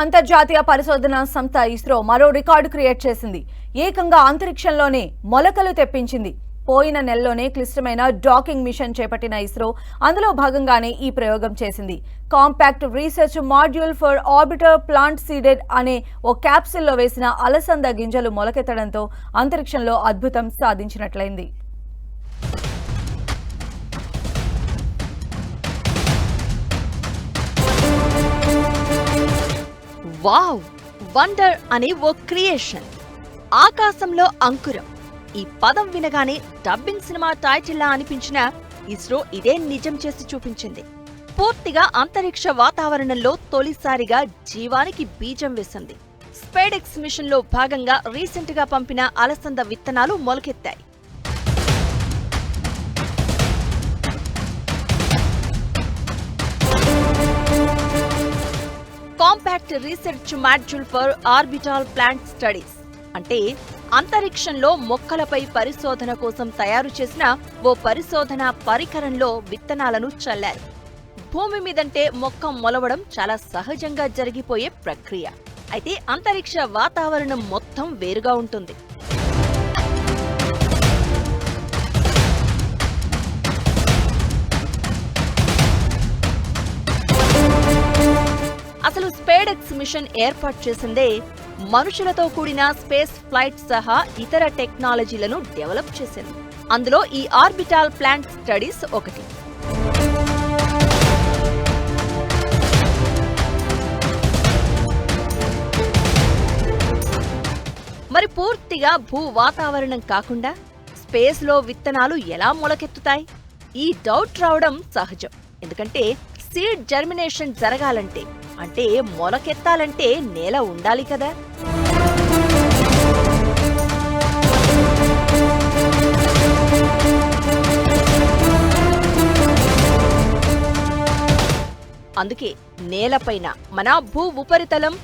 అంతర్జాతీయ పరిశోధన సంస్థ ఇస్రో మరో రికార్డు క్రియేట్ చేసింది. ఏకంగా అంతరిక్షంలోనే మొలకలు తెప్పించింది. పోయిన నెలలోనే క్లిష్టమైన డాకింగ్ మిషన్ చేపట్టిన ఇస్రో అందులో భాగంగానే ఈ ప్రయోగం చేసింది. Compact research module for orbiter plant seeded అనే ఓ క్యాప్సిల్లో వేసిన అలసంద గింజలు మొలకెత్తడంతో అంతరిక్షంలో అద్భుతం సాధించినట్లయింది. వావ్ వండర్ అనే ఓ క్రియేషన్. ఆకాశంలో అంకురం. ఈ పదం వినగానే డబ్బింగ్ సినిమా టైటిల్లా అనిపించిన ఇస్రో ఇదే నిజం చేసి చూపించింది. పూర్తిగా అంతరిక్ష వాతావరణంలో తొలిసారిగా జీవానికి బీజం వేసింది. స్పేడెక్స్ మిషన్లో భాగంగా రీసెంట్గా పంపిన అలసంద విత్తనాలు మొలకెత్తాయి. Compact research module for orbital plant studies అంటే అంతరిక్షంలో మొక్కలపై పరిశోధన కోసం తయారు చేసిన ఓ పరిశోధన పరికరంలో విత్తనాలను చల్లారు. భూమి మీదంటే మొక్క మొలవడం చాలా సహజంగా జరిగిపోయే ప్రక్రియ. అయితే అంతరిక్ష వాతావరణం మొత్తం వేరుగా ఉంటుంది. స్పేడెక్స్ మిషన్ ఏర్పాటు చేసిందే. మనుషులతో కూడిన స్పేస్ ఫ్లైట్ సహా ఇతర టెక్నాలజీలను డెవలప్ చేసింది. అందులో ఈ ఆర్బిటాల్ ప్లాంట్ స్టడీస్ ఒకటి. మరి పూర్తిగా భూ వాతావరణం కాకుండా స్పేస్లో విత్తనాలు ఎలా మొలకెత్తుతాయి? ఈ డౌట్ రావడం సహజం. ఎందుకంటే సీడ్ జర్మినేషన్ జరగాలంటే అంటే మొలకెత్తాలంటే నేల ఉండాలి కదా. అందుకే నేలపైన మన భూ ఉపరితలం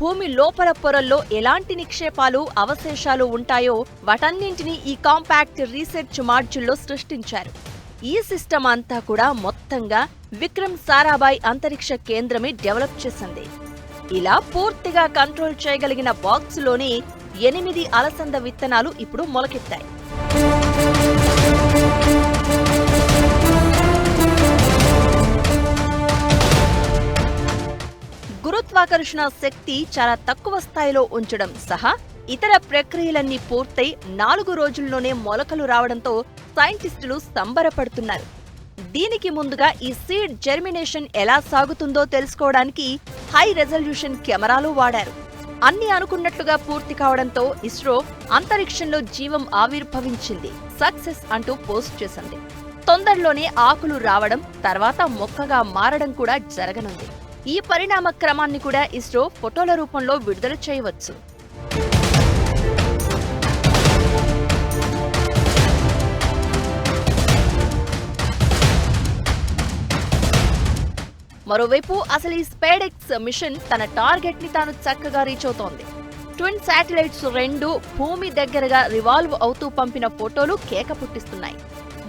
భూమి లోపల పొరల్లో ఎలాంటి నిక్షేపాలు అవశేషాలు ఉంటాయో వాటన్నింటినీ ఈ కాంపాక్ట్ రీసెర్చ్ మాడ్యూల్లో సృష్టించారు. ఈ సిస్టమ్ అంతా కూడా మొత్తంగా విక్రమ్ సారాభాయ్ అంతరిక్ష కేంద్రమే డెవలప్ చేసింది. ఇలా పూర్తిగా కంట్రోల్ చేయగలిగిన బాక్సులోని ఎనిమిది అలసంద విత్తనాలు ఇప్పుడు మొలకెత్తాయి. గురుత్వాకర్షణ శక్తి చాలా తక్కువ స్థాయిలో ఉంచడం సహా ఇతర ప్రక్రియలన్నీ పూర్తయి నాలుగు రోజుల్లోనే మొలకలు రావడంతో సైంటిస్టులు సంబరపడుతున్నారు. దీనికి ముందుగా ఈ సీడ్ జెర్మినేషన్ ఎలా సాగుతుందో తెలుసుకోవడానికి హై రెజల్యూషన్ కెమెరాలు వాడారు. అన్ని అనుకున్నట్లుగా పూర్తి కావడంతో ఇస్రో అంతరిక్షంలో జీవం ఆవిర్భవించింది. సక్సెస్ అంటూ పోస్ట్ చేసింది. తొందరలోనే ఆకులు రావడం తర్వాత మొక్కగా మారడం కూడా జరగనుంది. ఈ పరిణామ క్రమాన్ని కూడా ఇస్రో ఫోటోల రూపంలో విడుదల చేయవచ్చు. మరోవైపు అసలు ఈ స్పేడెక్స్ మిషన్ తన టార్గెట్ని తాను చక్కగా రీచ్ అవుతోంది. ట్విన్ శాటిలైట్స్ రెండు భూమి దగ్గరగా రివాల్వ్ అవుతూ పంపిన ఫోటోలు కేక పుట్టిస్తున్నాయి.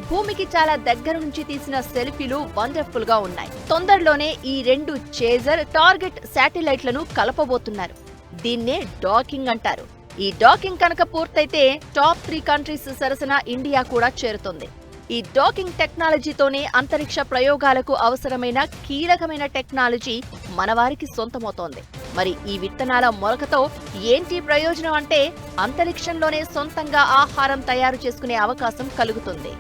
భూమికి చాలా దగ్గర నుంచి తీసిన సెల్ఫీలు వండర్ఫుల్గా ఉన్నాయి. తొందరలోనే ఈ రెండు చేజర్ టార్గెట్ శాటిలైట్లను కలపబోతున్నారు. దీన్నే డాకింగ్ అంటారు. ఈ డాకింగ్ కనుక పూర్తయితే టాప్ త్రీ కంట్రీస్ సరసన ఇండియా కూడా చేరుతుంది. ఈ డాకింగ్ టెక్నాలజీతోనే అంతరిక్ష ప్రయోగాలకు అవసరమైన కీలకమైన టెక్నాలజీ మనవారికి సొంతమవుతోంది. మరి ఈ విత్తనాల మొలకతో ఏంటి ప్రయోజనం అంటే అంతరిక్షంలోనే సొంతంగా ఆహారం తయారు చేసుకునే అవకాశం కలుగుతుంది.